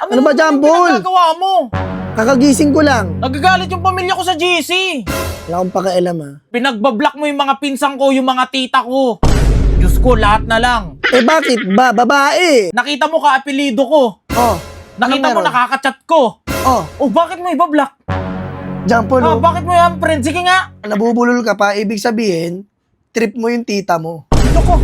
Ano ba, naman yung Jambol? pinagagawa mo? Kakagising ko lang. Nagagalit yung pamilya ko sa GC. Wala akong pakialam ha. Pinagbablock mo yung mga pinsang ko, yung mga tita ko. Diyos ko, lahat na lang. Eh bakit ba? Babae. Nakita mo ka apelido ko. Oh. Nakita mo meron? nakaka-chat ko. Oh. Oh, bakit mo ibablock? Jampol, Ah, oh. bakit mo yan, friend? Sige nga. nabubulol ka pa, ibig sabihin, trip mo yung tita mo. Ito ko.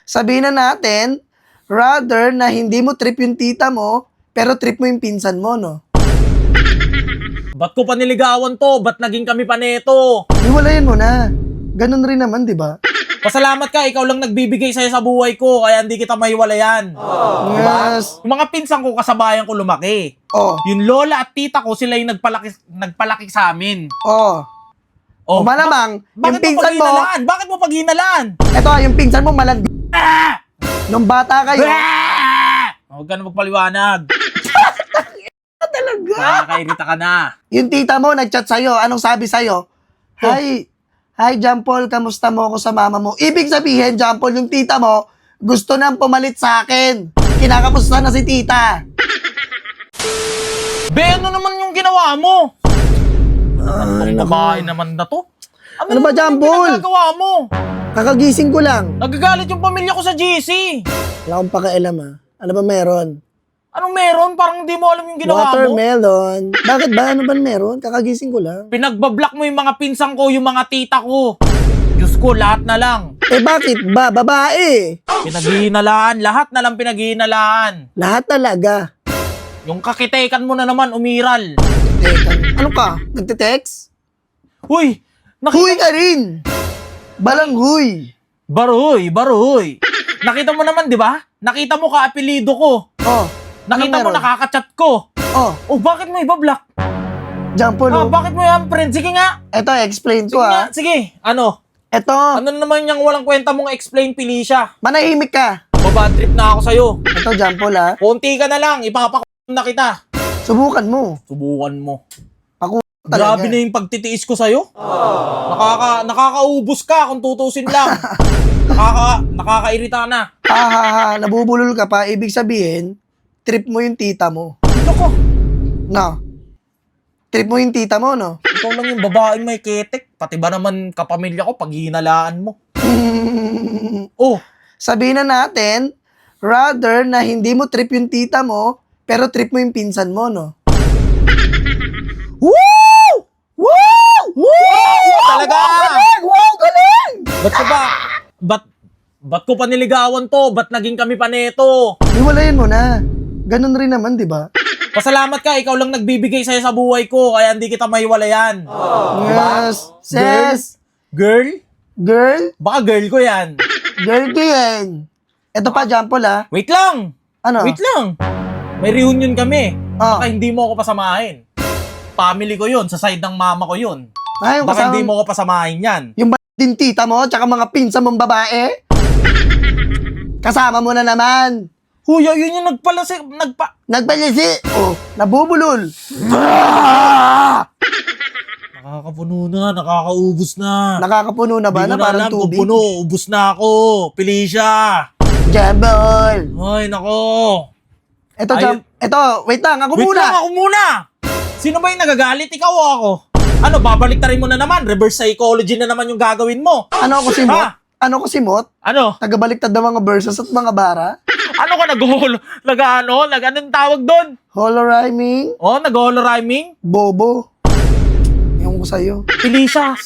Sabihin na natin, rather na hindi mo trip yung tita mo, pero trip mo yung pinsan mo, no? Ba't ko pa niligawan to? Ba't naging kami pa neto? Iwalayan mo na. Ganun rin naman, di ba? Pasalamat ka, ikaw lang nagbibigay sa'yo sa buhay ko, kaya hindi kita maiwalayan. Yes. Yung mga pinsan ko, kasabayan ko lumaki. Oh. Yung lola at tita ko, sila yung nagpalaki, nagpalaki sa amin. Oh. Oh, O malamang, yung bakit pinsan mo, paghinalaan? Bakit mo paghinalaan? eto, yung pinsan mo malang Ah! Nung bata kayo, Ah! Huwag ka na magpaliwanag. Nakakairita ka na. Yung tita mo nagchat sa'yo, anong sabi sa'yo? Hi, hi John Paul, kamusta mo ako sa mama mo? Ibig sabihin, John Paul, yung tita mo, gusto nang pumalit sa akin. Kinakamusta na si tita. Be, ano naman yung ginawa mo? Ay, Ang babae naman na to. Ano ba, naman yung Jambol? pinagagawa mo? Kakagising ko lang. Nagagalit yung pamilya ko sa GC. Wala akong pakialam ha. Ano ba meron? Anong meron? Parang hindi mo alam yung ginawa mo. Watermelon. Bakit ba? Ano ba meron? Kakagising ko lang. Pinagbablock mo yung mga pinsang ko, yung mga tita ko. Diyos ko, lahat na lang. Eh bakit ba? Babae. Pinaghihinalaan, lahat na lang pinaghihinalaan. Lahat talaga. Yung kakitekan mo na naman, umiral. Teka, ano ka? Nagte-text? Huy! Nakita, Huy ka rin! Balang huy! Baroy, baroy. Nakita mo naman, di ba? Nakita mo ka apelido ko. Oh, Nakita mo meron? nakaka-chat ko. oh, Oh, bakit mo ibablock? John Paul, Ah, bakit mo yan, friend? Sige nga. Eto, explain Sige ko nga. ah. Sige. Ano? Eto, Ano na naman yung walang kwenta mong explain, Felicia? manahimik ka. Babad trip na ako sa'yo. Eto, John Paul ah. Konti ka na lang. Ipapak na kita. Subukan mo. Subukan mo. Ako talaga. Grabe na yung pagtitiis ko sa'yo. Nakaka, nakakaubos ka kung tutusin lang. Nakaka, nakakairita na. Ha ha ha, nabubulol ka pa. Ibig sabihin, trip mo yung tita mo. Ito ko. No. Trip mo yung tita mo, no? Ikaw lang yung babaeng may ketek. Pati ba naman kapamilya ko pag hinalaan mo? Oh, Sabihin na natin, rather na hindi mo trip yung tita mo, pero trip mo yung pinsan mo, no? Woo! Woo! Woo! Talaga? Wow, galing! Wow, galing! ba't ko ba? Ba't, ba't ko pa niligawan to? Ba't naging kami pa neto? Iwalayan mo na. Ganun rin naman, di ba? Pasalamat ka, ikaw lang nagbibigay sa'yo sa buhay ko, kaya hindi kita maiwalayan. Yes. Sis. Girl? Girl. Baka girl ko yan. Girl ko yan. Ito pa, Jampol, ha? Wait lang! Ano? Wait lang! May reunion kami. Oh. Baka hindi mo ako pasamahin. Family ko yun, sa side ng mama ko yun. Ay, yung Baka kasama, hindi mo ako pasamahin yan. yung ba- din tita mo, tsaka mga pinsan mong babae? Kasama mo na naman. Huya, yun yung nagpala si... Nagpa... Nagbalisi. Oh, nabubulol. Nakakapuno na, nakakaubos na. Nakakapuno na ba Hindi na ko na parang alam kung tubig? puno, ubos na ako. Felicia! Jambol. Ay, nako. Ito, Ay- Jam. Ito, wait lang. Ako Wait muna. lang, ako muna. Sino ba yung nagagalit? Ikaw o ako? Ano, babalik mo na naman? Reverse psychology na naman yung gagawin mo. Ano ako si Mot? Ha? Ano ko si Mot? Ano? Tagabaliktad ng mga verses at mga bara? Ano ka nag-holo? Nag ano? Nag anong tawag doon? Holo rhyming? Oh, nag-holo rhyming? Bobo. Yung ko sa'yo. Felicia,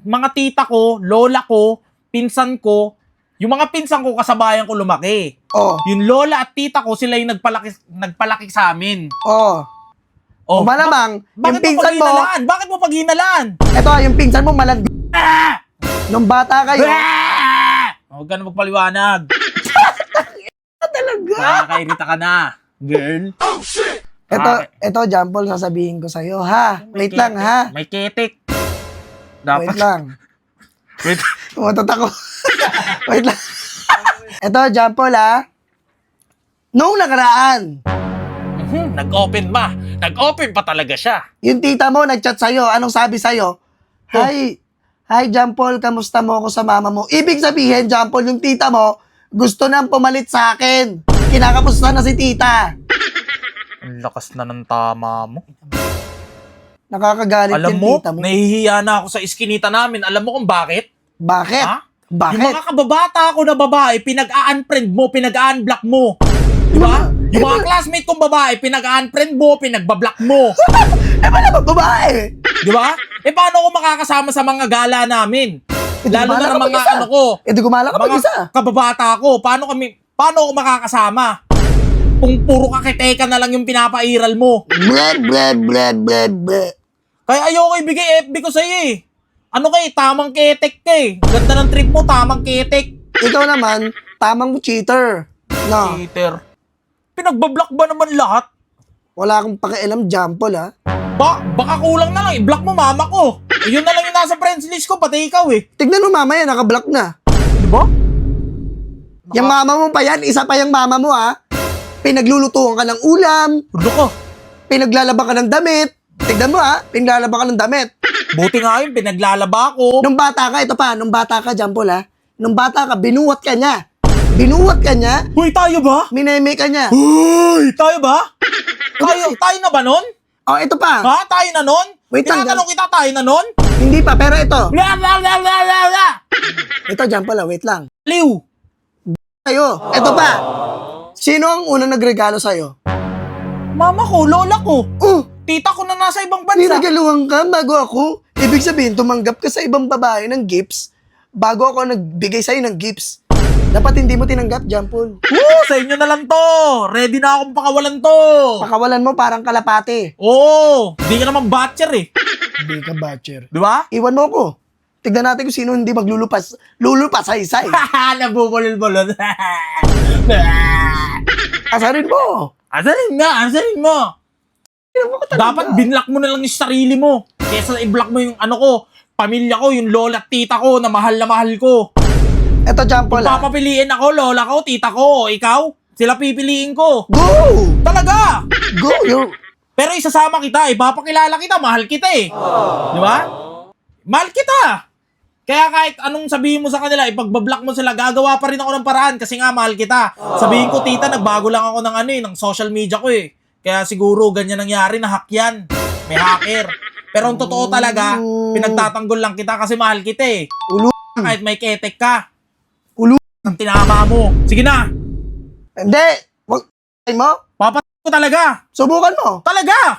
mga tita ko, lola ko, pinsan ko, yung mga pinsan ko kasabayan ko lumaki. Oh, Yung lola at tita ko, sila yung nagpalaki, nagpalaki sa amin. oh. Oh, O malamang, ba- yung pinsan mo, paghinalaan? Bakit mo paghinalaan? eto, yung pinsan mo malang Ah! Nung bata kayo, Ah! Huwag ka na magpaliwanag. Talaga. Nakakairita ka na, girl. Ito, Ah. ito, Jampol, sasabihin ko sa'yo, ha? Wait lang, ketik. ha? May ketik. Wait Dapat. lang. Wait. Tumatot ako. Wait lang. Ito, Jampol, ha? Noong nakaraan, Mhm, Nag-open ba? Nag-open pa talaga siya. yung tita mo nagchat sa'yo, anong sabi sa'yo? Hi, hi, Jampol, kamusta mo ako sa mama mo? Ibig sabihin, Jampol, yung tita mo, gusto nang pumalit sa akin. Kinakamusta na si tita. lakas na ng tama mo. Nakakagalit Alam yung mo, tita mo. nahihiya na ako sa iskinita namin. Alam mo kung bakit? Bakit? Ha? Yung Bakit? mga kababata ko na babae, pinag-unfriend mo, pinag-unblock mo. Di ba? Yung mga classmate kong babae, pinag-unfriend mo, pinag-block mo. eh, wala ba babae? Di ba? Eh, paano ako makakasama sa mga gala namin? Eh, di Lalo gumala na ka ng mga mag-isa. ano ko, Eh, di gumala ka mga mag-isa. kababata ko. Paano kami, paano ako makakasama? Kung puro kakiteka na lang yung pinapairal mo. Bleh, bleh, bleh, bleh, bleh. Kaya ayoko ibigay FB ko sa'yo eh. Ano kay, tamang ketek ka eh. Ganda ng trip mo, tamang ketek. Ikaw naman, tamang cheater. No, Peter. Pinagbablock ba naman lahat? wala akong pakialam, Jampol, ha? Ba, baka kulang na lang, i-block mo mama ko. Eh, yun na lang yung nasa friends list ko, pati ikaw eh. Tignan mo mamaya, nakablock na. Yung mama mo pa yan, isa pa yung mama mo, ha? Pinaglulutuan ka ng ulam, Ano ka? pinaglalaba ka ng damit. Tignan mo, ha? Pinaglalaba ka ng damit. Buti nga yun, pinaglalaba ko. Nung bata ka, ito pa, nung bata ka, Jampol, ha? Nung bata ka, binuwat ka niya. Binuwat ka niya, Uy, tayo ba? mineme ka niya. Uy, tayo ba? Tayo, tayo na ba nun? Oh, ito pa. Ha? Tayo na nun? Wait lang, Tinatanong kita, tayo na nun? Hindi pa, pero ito. Ito, Jampol, ha? Wait lang. Liw! Tayo, ito pa. Sino ang unang nagregalo sa'yo? Mama ko, lola ko. Oh, Tita ko na nasa ibang bansa. Niregaluhan ka bago ako. Ibig sabihin, tumanggap ka sa ibang babae ng gifts bago ako nagbigay sa'yo ng gifts. Dapat hindi mo tinanggap, Jampol. Woo, sa inyo na lang to. Ready na akong pakawalan to. Pakawalan mo parang kalapate. Oo, hindi ka naman batcher eh. Hindi ka batcher. Di ba? Iwan mo ko. Tignan natin kung sino hindi maglulupas. Lulupas sa isa Nabubulol-bulol. Asarin mo. asarin nga, asarin mo. Tignan mo ko talaga. Dapat binlock mo na lang yung sarili mo. Kesa i-block mo yung ano ko, pamilya ko, yung lola at tita ko na mahal na mahal ko. Ito, Jampol. ah. Papapiliin ako, lola ko, tita ko, ikaw. Sila pipiliin ko. Go! Talaga! Go! You're... Pero isasama kita, ipapakilala kita, mahal kita eh. Di ba? Mahal kita. Kaya kahit anong sabihin mo sa kanila, ipagbablock mo sila, gagawa pa rin ako ng paraan kasi nga mahal kita. Sabihin ko, tita, nagbago lang ako ng ano eh, ng social media ko eh. Kaya siguro ganyan nangyari, nahack yan. May hacker. Pero ang totoo talaga, pinagtatanggol lang kita kasi mahal kita eh. Ulo. Kahit may ketek ka. Ulo. Ang tinama mo. Sige na, Hindi. Wag... Ay mo. papatay ko talaga. Subukan mo. Talaga!